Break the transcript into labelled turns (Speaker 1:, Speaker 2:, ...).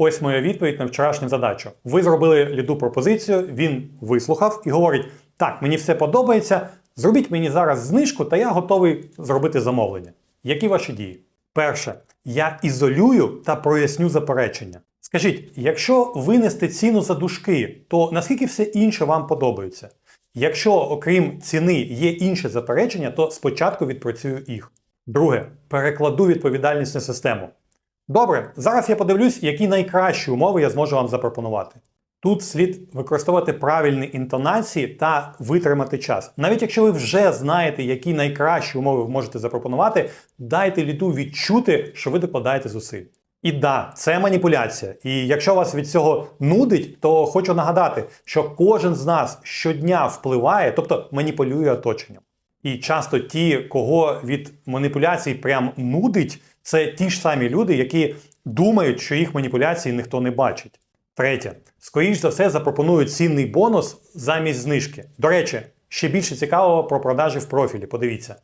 Speaker 1: Ось моя відповідь на вчорашню задачу. Ви зробили ліду пропозицію, він вислухав і говорить: так, мені все подобається. Зробіть мені зараз знижку, та я готовий зробити замовлення. Які ваші дії? Перше, я ізолюю та проясню заперечення. Скажіть, якщо винести ціну за дужки, то наскільки все інше вам подобається? Якщо окрім ціни є інші заперечення, то спочатку відпрацюю їх. Друге, перекладу відповідальність на систему. Добре, зараз я подивлюсь, які найкращі умови я зможу вам запропонувати. Тут слід використовувати правильні інтонації та витримати час. Навіть якщо ви вже знаєте, які найкращі умови ви можете запропонувати, дайте ліду відчути, що ви докладаєте зусиль. І да, це маніпуляція. І якщо вас від цього нудить, то хочу нагадати, що кожен з нас щодня впливає, тобто маніпулює оточенням. І часто ті, кого від маніпуляцій прям нудить, це ті ж самі люди, які думають, що їх маніпуляції ніхто не бачить. Третє, скоріш за все, запропонують цінний бонус замість знижки. До речі, ще більше цікавого про продажі в профілі. Подивіться.